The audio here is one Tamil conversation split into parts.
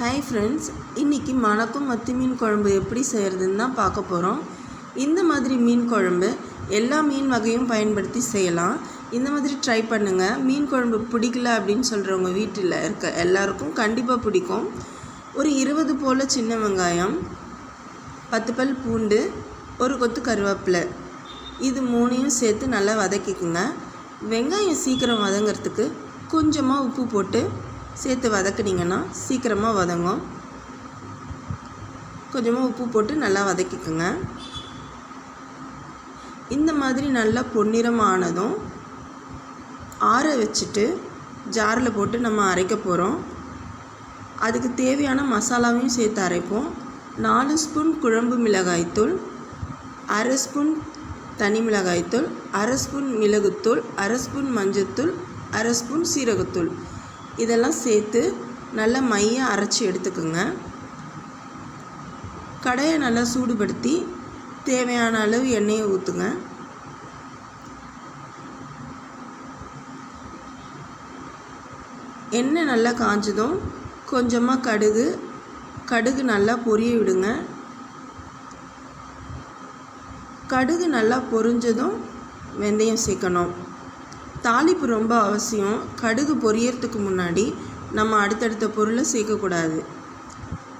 ஹாய் ஃப்ரெண்ட்ஸ் இன்றைக்கி மணக்கும் மத்தி மீன் குழம்பு எப்படி செய்கிறதுன்னு தான் பார்க்க போகிறோம் இந்த மாதிரி மீன் குழம்பு எல்லா மீன் வகையும் பயன்படுத்தி செய்யலாம். இந்த மாதிரி ட்ரை பண்ணுங்கள் மீன் குழம்பு பிடிக்கல அப்படின்னு சொல்கிறவங்க வீட்டில் இருக்க எல்லாருக்கும் கண்டிப்பாக பிடிக்கும். ஒரு இருபது போல் சின்ன வெங்காயம் பத்து பல் பூண்டு ஒரு கொத்து கருவேப்பிலை. இது மூணையும் சேர்த்து நல்லா வதக்கிக்குங்க. வெங்காயம் சீக்கிரம் வதங்கிறதுக்கு கொஞ்சமாக உப்பு போட்டு சேர்த்து வதக்குனீங்கன்னா சீக்கிரமாக வதங்கும். கொஞ்சமாக உப்பு போட்டு நல்லா வதக்கிக்கோங்க. இந்த மாதிரி நல்லா பொன்னிறம் ஆனதும் ஆற வச்சுட்டு ஜாரில் போட்டு நம்ம அரைக்க போகிறோம் அதுக்கு தேவையான மசாலாவையும் சேர்த்து அரைப்போம். நாலு ஸ்பூன் குழம்பு மிளகாய்த்தூள் அரை ஸ்பூன் தனி மிளகாய்த்தூள் அரை ஸ்பூன் மிளகுத்தூள் அரை ஸ்பூன் மஞ்சத்தூள் அரை ஸ்பூன் சீரகத்தூள். இதெல்லாம் சேர்த்து நல்லா மைய அரைச்சி எடுத்துக்கோங்க. கடையை நல்லா சூடுபடுத்தி தேவையான அளவு எண்ணெயை ஊற்றுங்க எண்ணெய் நல்லா காஞ்சதும் கொஞ்சமாக கடுகு கடுகு நல்லா பொரிய விடுங்க. கடுகு நல்லா பொரிஞ்சதும் வெந்தயம் சேர்க்கணும். தாளிப்பு ரொம்ப அவசியம். கடுகு பொரியறதுக்கு முன்னாடி நம்ம அடுத்தடுத்த பொருளை சேர்க்கக்கூடாது.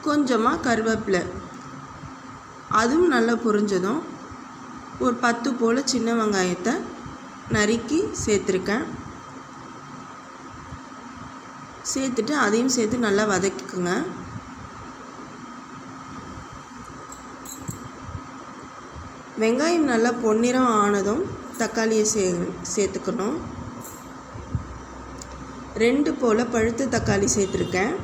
கொஞ்சமாக கருவேப்பிலை. அதுவும் நல்லா பொரிஞ்சதும் ஒரு பத்து போல் சின்ன வெங்காயத்தை நறுக்கி சேர்த்துருக்கேன். சேர்த்துட்டு அதையும் சேர்த்து நல்லா வதக்கிக்குங்க. வெங்காயம் நல்லா பொன்னிறம் ஆனதும் தக்காளியை சே சேர்த்துக்கணும். ரெண்டு போல் பழுத்த தக்காளி சேர்த்துருக்கேன்.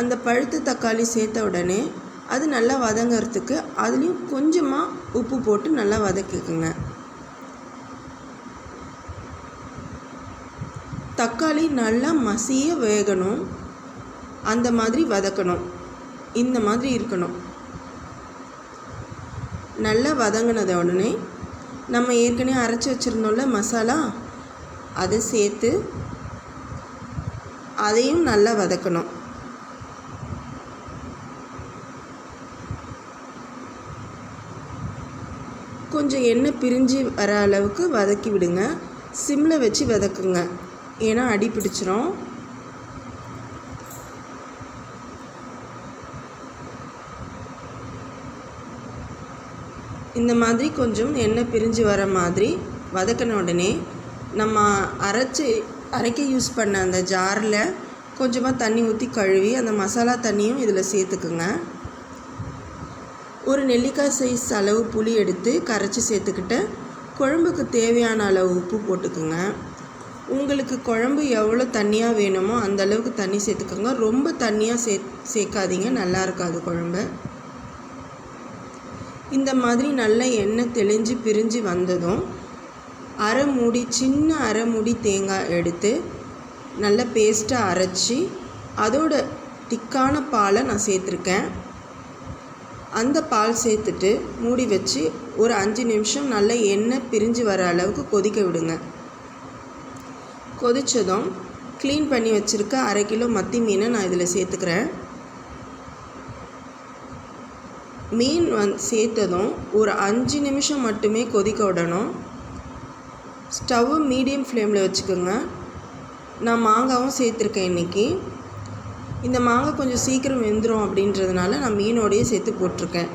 அந்த பழுத்து தக்காளி சேர்த்த உடனே அது நல்லா வதங்கிறதுக்கு அதுலேயும் கொஞ்சமாக உப்பு போட்டு நல்லா வதக்கிக்குங்க. தக்காளி நல்லா மசிய வேகணும். அந்த மாதிரி வதக்கணும். இந்த மாதிரி இருக்கணும். நல்லா வதங்கினத உடனே நம்ம ஏற்கனவே அரைச்சி வச்சுருந்தோம்ல மசாலா அதை சேர்த்து அதையும் நல்லா வதக்கணும். கொஞ்சம் எண்ணெய் பிரிஞ்சு வர அளவுக்கு வதக்கி விடுங்க. சிம்மில் வச்சு வதக்குங்க. ஏன்னா அடி பிடிச்சிரும். இந்த மாதிரி கொஞ்சம் எண்ணெய் பிரிஞ்சு வர மாதிரி வதக்கின உடனே நம்ம அரைச்சி அரைக்க யூஸ் பண்ண அந்த ஜாரில் கொஞ்சமாக தண்ணி ஊற்றி கழுவி அந்த மசாலா தண்ணியும் இதில் சேர்த்துக்குங்க. ஒரு நெல்லிக்காய் சைஸ் அளவு புளி எடுத்து கரைச்சி சேர்த்துக்கிட்டு குழம்புக்கு தேவையான அளவு உப்பு போட்டுக்குங்க. உங்களுக்கு குழம்பு எவ்வளோ தண்ணியாக வேணுமோ அந்த அளவுக்கு தண்ணி சேர்த்துக்கோங்க. ரொம்ப தண்ணியாக சே சேர்க்காதீங்க. நல்லா இருக்காது குழம்பு. இந்த மாதிரி நல்ல எண்ணெய் தெளிஞ்சு பிரிஞ்சு வந்ததும் அரை மூடி சின்ன அரை மூடி தேங்காய் எடுத்து நல்ல பேஸ்ட்டாக அரைச்சி அதோட திக்கான பாலை நான் சேர்த்துருக்கேன். அந்த பால் சேர்த்துட்டு மூடி வச்சு ஒரு அஞ்சு நிமிஷம் நல்ல எண்ணெய் பிரிஞ்சு வர அளவுக்கு கொதிக்க விடுங்க. கொதித்ததும் க்ளீன் பண்ணி வச்சுருக்க அரை கிலோ மத்தி மீனை நான் இதில் சேர்த்துக்கிறேன். மீன் வந் சேர்த்ததும் ஒரு அஞ்சு நிமிஷம் மட்டுமே கொதிக்க விடணும். ஸ்டவ்வு மீடியம் ஃப்ளேமில் வச்சுக்கோங்க. நான் மாங்காவும் சேர்த்துருக்கேன் இன்றைக்கி இந்த மாங்காய் கொஞ்சம் சீக்கிரம் வெந்துடும் அப்படின்றதுனால நான் மீனோடையே சேர்த்து போட்டிருக்கேன்.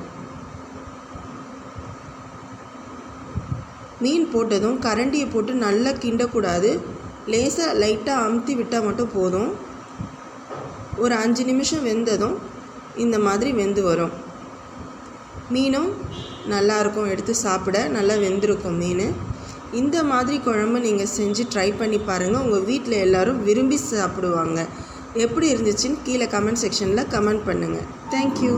மீன் போட்டதும் கரண்டியை போட்டு நல்லா கிண்டக்கூடாது. லேசாக லைட்டாக அமுத்தி விட்டால் மட்டும் போதும். ஒரு அஞ்சு நிமிஷம் வெந்ததும் இந்த மாதிரி வெந்து வரும். மீனும் நல்லாயிருக்கும் எடுத்து சாப்பிட நல்லா வெந்திருக்கும் மீன். இந்த மாதிரி குழம்பு நீங்கள் செஞ்சு ட்ரை பண்ணி பாருங்கள் உங்கள் வீட்டில் எல்லோரும் விரும்பி சாப்பிடுவாங்க. எப்படி இருந்துச்சுன்னு கீழே கமெண்ட் செக்ஷனில் கமெண்ட் பண்ணுங்கள் தேங்க்யூ